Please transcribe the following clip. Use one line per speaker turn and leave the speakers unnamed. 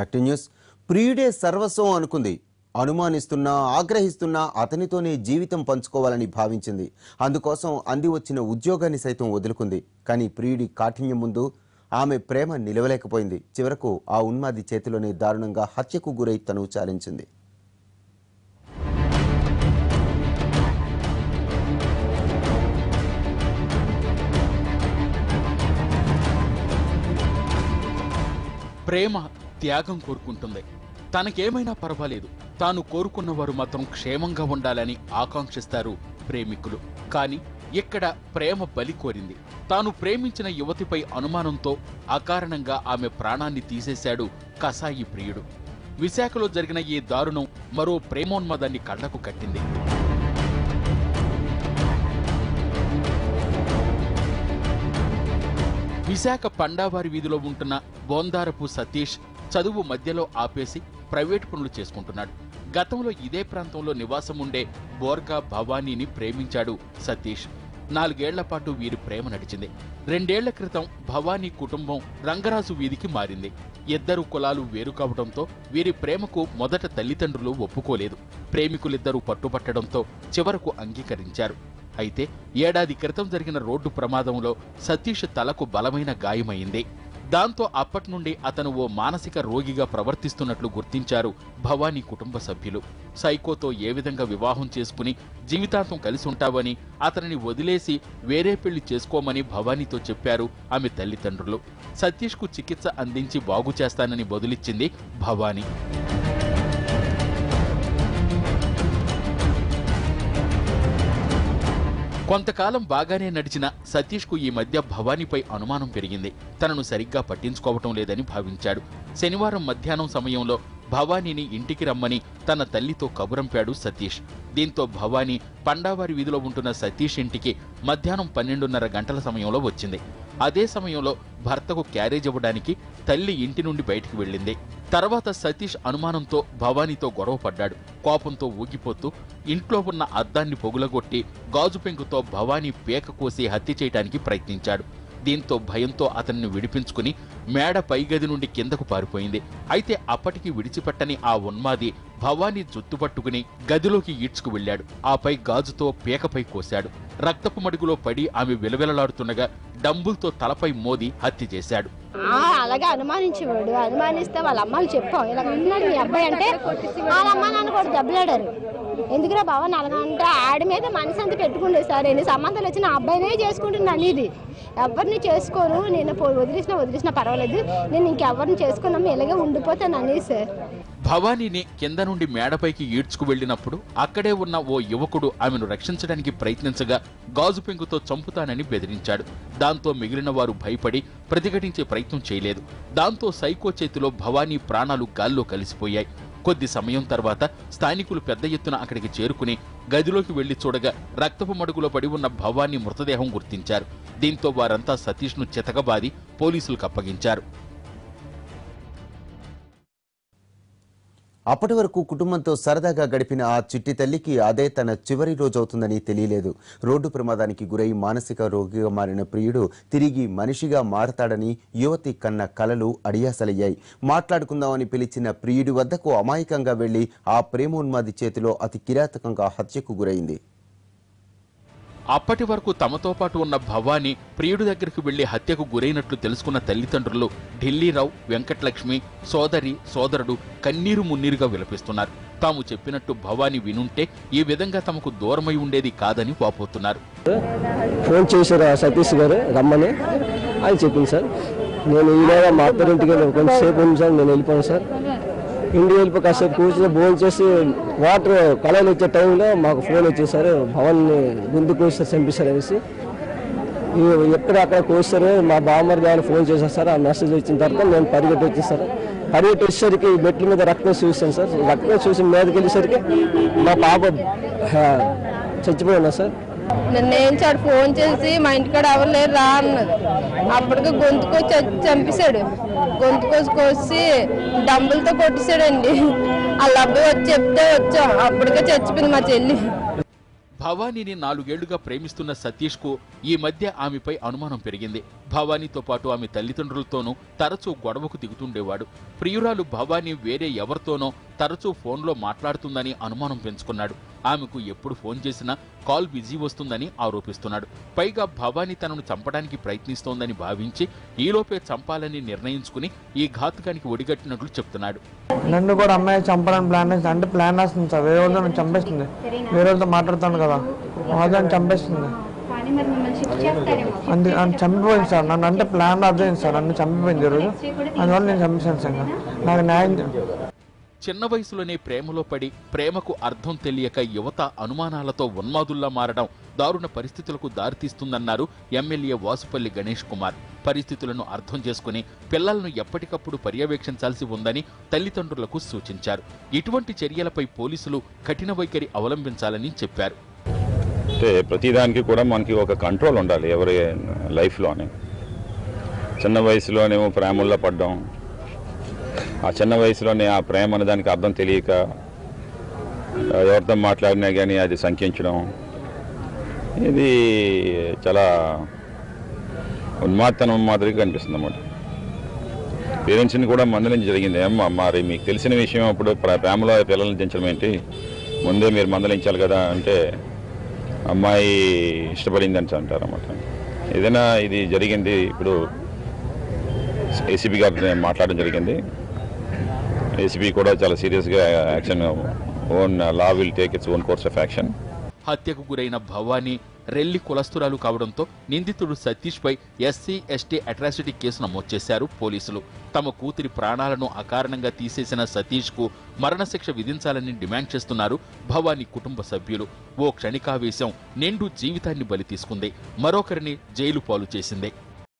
Back to news ప్రియుడే సర్వస్వం అనుకుంది. అనుమానిస్తున్నా ఆగ్రహిస్తున్నా అతనితోనే జీవితం పంచుకోవాలని భావించింది. అందుకోసం అంది వచ్చిన ఉద్యోగాన్ని సైతం వదులుకుంది. కానీ ప్రియుడి కాఠిన్యం ముందు ఆమె ప్రేమ నిలవలేకపోయింది. చివరకు ఆ ఉన్మాది చేతిలోనే దారుణంగా హత్యకు గురై తను చాలించింది.
ప్రేమ త్యాగం కోరుకుంటుంది. తనకేమైనా పర్వాలేదు. తాను కోరుకున్నవారు మాత్రం క్షేమంగా ఉండాలని ఆకాంక్షిస్తారు ప్రేమికులు. కానీ ఇక్కడ ప్రేమ బలి కోరింది. తాను ప్రేమించిన యువతిపై అనుమానంతో అకారణంగా ఆమె ప్రాణాన్ని తీసేశాడు కసాయి ప్రియుడు. విశాఖలో జరిగిన ఈ దారుణం మరో ప్రేమోన్మాదాన్ని కళ్ళకు కట్టింది. విశాఖ పండావారి వీధిలో ఉంటున్న బోందారపు సతీష్ చదువు మధ్యలో ఆపేసి ప్రైవేట్ పనులు చేసుకుంటున్నాడు. గతంలో ఇదే ప్రాంతంలో నివాసం ఉండే బోర్గా భవానీని ప్రేమించాడు సతీష్. నాలుగేళ్ళ పాటు వీరి ప్రేమ నడిచింది. రెండేళ్ళ క్రితం భవానీ కుటుంబం రంగరాజు వీధికి మారింది. ఇద్దరు కులాలు వేరు కావడంతో వీరి ప్రేమకు మొదట తల్లిదండ్రులు ఒప్పుకోలేదు. ప్రేమికులిద్దరూ పట్టుబట్టడంతో చివరకు అంగీకరించారు. అయితే ఏడాది క్రితం జరిగిన రోడ్డు ప్రమాదంలో సతీష్ తలకు బలమైన గాయమైంది. దాంతో అప్పటి నుండి అతను ఓ మానసిక రోగిగా ప్రవర్తిస్తున్నట్లు గుర్తించారు భవానీ కుటుంబ సభ్యులు. సైకోతో ఏ విధంగా వివాహం చేసుకుని జీవితాంతం కలిసి ఉంటావని అతనిని వదిలేసి వేరే పెళ్ళి చేసుకోమని భవానీతో చెప్పారు ఆమె తల్లిదండ్రులు. సతీష్కు చికిత్స అందించి బాగు చేస్తానని బదులిచ్చింది భవానీ. కొంతకాలం బాగానే నడిచిన సతీష్కు ఈ మధ్య భవానీపై అనుమానం పెరిగింది. తనను సరిగ్గా పట్టించుకోవటం లేదని భావించాడు. శనివారం మధ్యాహ్నం సమయంలో భవానీని ఇంటికి రమ్మని తన తల్లితో కబురంపాడు సతీష్. దీంతో భవానీ పండావారి వీధిలో ఉంటున్న సతీష్ ఇంటికి మధ్యాహ్నం పన్నెండున్నర గంటల సమయంలో వచ్చింది. అదే సమయంలో భర్తకు క్యారేజ్ ఇవ్వడానికి తల్లి ఇంటి నుండి బయటికి వెళ్ళింది. తర్వాత సతీష్ అనుమానంతో భవానీతో గొడవపడ్డాడు. కోపంతో ఊగిపోతూ ఇంట్లో ఉన్న అద్దాన్ని పొగులగొట్టి గాజు పెంకుతో భవానీ పేక కోసి హత్య చేయడానికి ప్రయత్నించాడు. దీంతో భయంతో అతన్ని విడిపించుకుని మేడ పైగది నుండి కిందకు పారిపోయింది. అయితే అప్పటికి విడిచిపెట్టని ఆ ఉన్మాది భవానీ జుత్తు పట్టుకుని గదిలోకి ఈడ్చుకు వెళ్ళాడు. ఆపై గాజుతో పేకపై కోశాడు. రక్తపు మడుగులో పడి ఆమె విలవిలలాడుతుండగా డంబుల్తో తలపై మోది హత్య చేశాడు.
అలాగే అనుమానించేవాడు. అనుమానిస్తే వాళ్ళ అమ్మాయిలు చెప్పాం. ఇలా మీ అబ్బాయి అంటే వాళ్ళ అమ్మ నాన్న కూడా దెబ్బలాడారు. ఎందుకురా బావ? నలగంట ఆడి మీద మనసు అంతా పెట్టుకుండే సార్. ఎన్ని సంబంధాలు వచ్చిన అబ్బాయినే చేసుకుంటున్నాను ఇది ఎవరిని చేసుకోను. నేను వదిలేసిన వదిలేసిన పర్వాలేదు. నేను ఇంకెవరిని చేసుకున్నాము ఇలాగే ఉండిపోతాను అనేది సార్.
భవానీని కింద నుండి మేడపైకి ఈడ్చుకు వెళ్ళినప్పుడు అక్కడే ఉన్న ఓ యువకుడు ఆమెను రక్షించడానికి ప్రయత్నించగా గాజు పెంకుతో చంపుతానని బెదిరించాడు. దాంతో మిగిలిన వారు భయపడి ప్రతిఘటించే ప్రయత్నం చేయలేదు. దాంతో సైకో చేతిలో భవానీ ప్రాణాలు గాల్లో కలిసిపోయాయి. కొద్ది సమయం తర్వాత స్థానికులు పెద్ద ఎత్తున అక్కడికి చేరుకుని గదిలోకి వెళ్ళి చూడగా రక్తపు మడుగులో పడి ఉన్న భవాన్ని మృతదేహం గుర్తించారు. దీంతో వారంతా సతీష్ను చితకబాది పోలీసులకు అప్పగించారు.
అప్పటి వరకు కుటుంబంతో సరదాగా గడిపిన ఆ చిట్టి తల్లికి అదే తన చివరి రోజు అవుతుందని తెలియలేదు. రోడ్డు ప్రమాదానికి గురై మానసిక రోగిగా మారిన ప్రియుడు తిరిగి మనిషిగా మారతాడని యువతి కన్న కలలు అడియాసలయ్యాయి. మాట్లాడుకుందామని పిలిచిన ప్రియుడి వద్దకు అమాయకంగా వెళ్ళి ఆ ప్రేమోన్మాది చేతిలో అతి కిరాతకంగా హత్యకు గురైంది.
అప్పటి వరకు తమతో పాటు ఉన్న భవానీ ప్రియుడి దగ్గరికి వెళ్ళి హత్యకు గురైనట్లు తెలుసుకున్న తల్లిదండ్రులు ఢిల్లీరావు వెంకటలక్ష్మి సోదరి సోదరుడు కన్నీరు మున్నీరుగా విలపిస్తున్నారు. తాము చెప్పినట్టు భవానీ వినుంటే ఈ విధంగా తమకు దూరమై ఉండేది కాదని వాపోతున్నారు.
ఫోన్ చేశారు సతీష్ గారు రమ్మని. అని చెప్పింది సార్ నేను ఈలోగా మా అత్తరింటికి కొంచెంసేపు ఉంది సార్ నేను వెళ్ళిపోయాను సార్. ఇండి వెళ్ళి కాసేపు కూర్చొని భోజనం చేసి వాటర్ కళలు వచ్చే టైంలో మాకు ఫోన్ వచ్చేసారు భవన్ని గుండు కోసి చంపేశారు అనేసి. ఎక్కడ అక్కడ కోస్తారు మా బామ్మర్ గారు ఫోన్ చేసేస్తారు సార్ ఆ మెసేజ్ వచ్చిన తర్వాత నేను పరిగెట్టి వచ్చేసారు పరిగెట్టి వచ్చేసరికి మెట్ల మీద రక్తం చూసాను సార్ రక్తం చూసి మీదకి వెళ్ళేసరికి మా పాప చచ్చిపోయినా సార్?
నిన్నేంచాడు ఫోన్ చేసి మా ఇంటికాడ ఎవరు లేరు రా అన్నది. అప్పటికి గొంతుకొచ్చి చంపేశాడు. గొంతుకొచ్చి కోసి డంబులతో కొట్టేశాడండి. వాళ్ళ అబ్బాయి వచ్చి చెప్తే వచ్చాం. అప్పటికే చచ్చిపోయింది మా చెల్లి.
భవానీని నాలుగేళ్ళుగా ప్రేమిస్తున్న సతీష్కు ఈ మధ్య ఆమెపై అనుమానం పెరిగింది. భవానీతో పాటు ఆమె తల్లిదండ్రులతోనూ తరచూ గొడవకు దిగుతుండేవాడు. ప్రియురాలు భవానీ వేరే ఎవరితోనో తరచూ ఫోన్లో మాట్లాడుతుందని అనుమానం పెంచుకున్నాడు. ఆమెకు ఎప్పుడు ఫోన్ చేసినా కాల్ బిజీ వస్తుందని ఆరోపిస్తున్నాడు. పైగా భవానీ తనను చంపడానికి ప్రయత్నిస్తోందని భావించి ఈలోపే చంపాలని నిర్ణయించుకుని ఈ ఘాతుకానికి ఒడిగట్టినట్లు చెప్తున్నాడు.
నన్ను కూడా అమ్మాయి చంపాలని ప్లాన్ అంటే ప్లాన్ వేస్తుంది సార్. వేరే వాళ్ళతో నన్ను చంపేస్తుంది. వేరే వాళ్ళతో మాట్లాడుతాను కదా. వాళ్ళని చంపేస్తుంది. నన్ను చంపిపోయింది సార్. నన్ను అంటే ప్లాన్ అర్థమైంది సార్. నన్ను చంపిపోయింది ఈరోజు. అందువల్ల నేను చంపేశాను సార్. నాకు న్యాయం
చిన్న వయసులోనే ప్రేమలో పడి ప్రేమకు అర్థం తెలియక యువత అనుమానాలతో ఉన్మాదుల్లా మారడం దారుణ పరిస్థితులకు దారితీస్తుందన్నారు ఎమ్మెల్యే వాసుపల్లి గణేష్ కుమార్. పరిస్థితులను అర్థం చేసుకుని పిల్లలను ఎప్పటికప్పుడు పర్యవేక్షించాల్సి ఉందని తల్లిదండ్రులకు సూచించారు. ఇటువంటి చర్యలపై పోలీసులు కఠిన వైఖరి అవలంబించాలని చెప్పారు.
అంటే ప్రతిదానికి కూడా మనకి ఒక కంట్రోల్ ఉండాలి ఎవరి లైఫ్లోనే. చిన్న వయసులోనేమో ప్రేమల్లో పడ్డం ఆ చిన్న వయసులోనే ఆ ప్రేమ అనే దానికి అర్థం తెలియక ఎవరితో మాట్లాడినా కానీ అది సంఖ్యించడం ఇది చాలా ఉన్మాత్తనం మాదిరిగా కనిపిస్తుంది అన్నమాట పేరెంట్స్ని కూడా మందలించి జరిగింది. ఏమ్మా మరి మీకు తెలిసిన విషయం అప్పుడు ప్రేమలో పిల్లల్ని దించడం ఏంటి? ముందే మీరు మందలించాలి కదా అంటే అమ్మాయి ఇష్టపడింది అని అంటారు అన్నమాట ఏదైనా ఇది జరిగింది ఇప్పుడు ఏసీబీ గారితో మాట్లాడడం జరిగింది. ఏసీబీ కూడా చాలా సీరియస్గా action own law will take its own course of action.
హత్యకు గురైన భవానీ రెల్లి కులస్తురాలు కావడంతో నిందితుడు సతీష్ పై ఎస్సీ ఎస్టీ అట్రాసిటీ కేసు నమోదు చేశారు పోలీసులు. తమ కూతురి ప్రాణాలను అకారణంగా తీసేసిన సతీష్కు మరణశిక్ష విధించాలని డిమాండ్ చేస్తున్నారు భవానీ కుటుంబ సభ్యులు. ఓ క్షణికావేశం నిండు జీవితాన్ని బలి తీసుకుంది. మరొకరిని జైలు పాలు చేసింది.